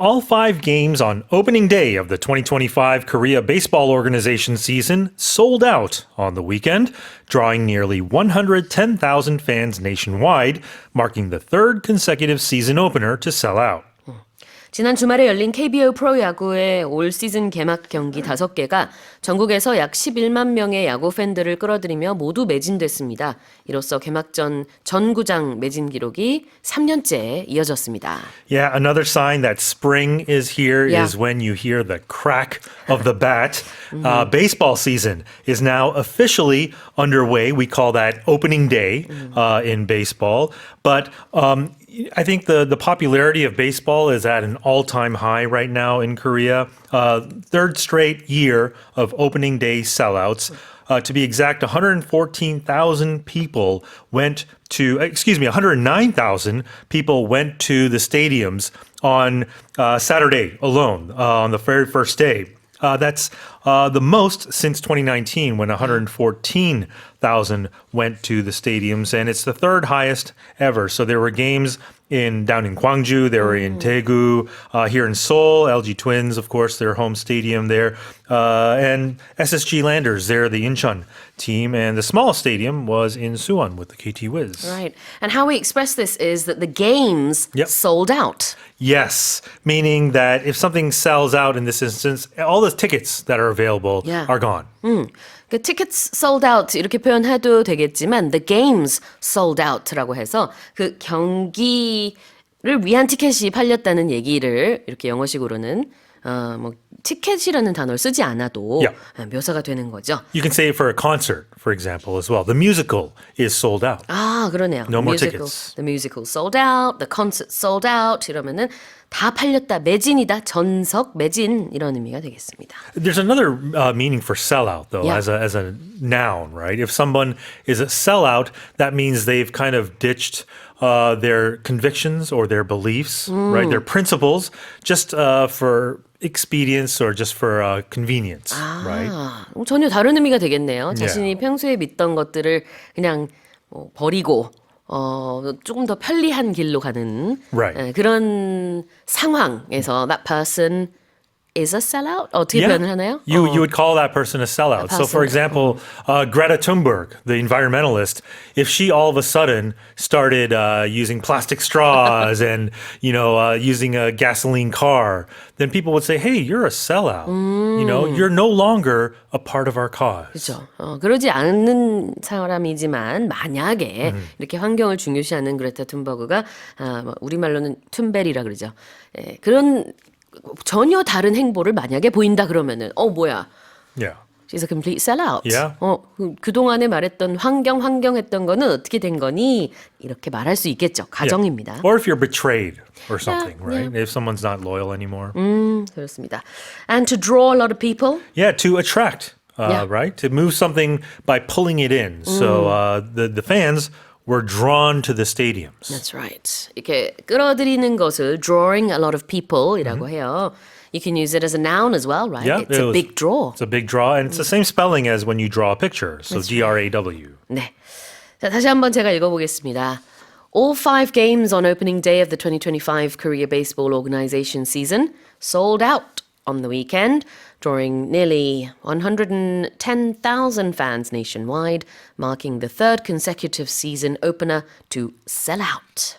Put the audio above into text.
All five games on opening day of the 2025 Korea Baseball Organization season sold out on the weekend, drawing nearly 110,000 fans nationwide, marking the third consecutive season opener to sell out. 지난 주말에 열린 KBO 프로야구의 올 시즌 개막 경기 5개가 전국에서 약 11만 명의 야구 팬들을 끌어들이며 모두 매진됐습니다. 이로써 개막전 전구장 매진 기록이 3년째 이어졌습니다. Yeah, another sign that spring is here is Yeah. when you hear the crack of the bat. Uh, baseball season is now officially underway. We call that opening day uh, in baseball. But um, I think the, the popularity of baseball is at an all time high right now in Korea. Uh, third straight year of opening day sellouts. Uh, to be exact, 114,000 people went to, excuse me, 109,000 people went to the stadiums on uh, Saturday alone, uh, on the very first day. Uh, that's uh, the most since 2019, when 114,000 went to the stadiums, and it's the third highest ever. So there were games in down in Gwangju, there were in Daegu, uh, here in Seoul, LG Twins, of course, their home stadium there, uh, and SSG Landers, they're the Incheon team, and the smallest stadium was in Suwon with the KT Wiz. Right. And how we express this is that the games Yep. sold out. Yes, meaning that if something sells out in this instance, all the tickets that are available Yeah. are gone. 그 tickets sold out 이렇게 표현해도 되겠지만 the games sold out라고 해서 그 경기를 위한 티켓이 팔렸다는 얘기를 이렇게 영어식으로는 어, 뭐 티켓이라는 단어를 쓰지 않아도 Yeah. 묘사가 되는 거죠. You can say it for a concert, for example, as well. The musical is sold out. 아, 그러네요. No more musical, tickets. The musical sold out, the concert sold out 이러면은 다 팔렸다, 매진이다, 전석 매진 이런 의미가 되겠습니다. There's another uh, meaning for sellout, though, Yeah. as a as a noun, right? If someone is a sellout, that means they've kind of ditched uh, their convictions or their beliefs, right? Their principles, just uh, for expedience or just for uh, convenience, right? 아, 전혀 다른 의미가 되겠네요. 자신이 평소에 믿던 것들을 그냥 뭐 버리고 어, 조금 더 편리한 길로 가는 Right. 예, 그런 상황에서 that person is a sellout 어떻게 표현을 하나요? You 어, you would call that person a sellout. So, for person. example, uh, Greta Thunberg, the environmentalist, if she all of a sudden started uh, using plastic straws and you know uh, using a gasoline car, then people would say, "Hey, you're a sellout. You know, you're no longer a part of our cause." 그렇죠. 어, 그러지 않는 사람이지만 만약에 이렇게 환경을 중요시하는 그레타 툰버그가 아, 뭐 우리말로는 툰베리라 그러죠. 예, 그런 전혀 다른 행보를 만약에 보인다 그러면은 어 뭐야? Yeah. She's a complete sellout. Yeah. 어, 그, 그동안에 말했던 환경, 환경 했던 거는 어떻게 된 거니? 이렇게 말할 수 있겠죠. 가정입니다. Or if you're betrayed or something, yeah. right? If someone's not loyal anymore. 그렇습니다. And to draw a lot of people. Yeah, to attract, uh, Yeah. right? To move something by pulling it in. So uh, the the fans were drawn to the stadiums. That's right. 이렇게 끌어들이는 것을 drawing a lot of people이라고 해요. You can use it as a noun as well, right? Yeah, It's it a was- big draw. It's a big draw, and it's the same spelling as when you draw a picture. So D R A W. 네. 자, 다시 한번 제가 읽어보겠습니다. All five games on opening day of the 2025 Korea Baseball Organization season sold out on the weekend, drawing nearly 110,000 fans nationwide, marking the third consecutive season opener to sell out.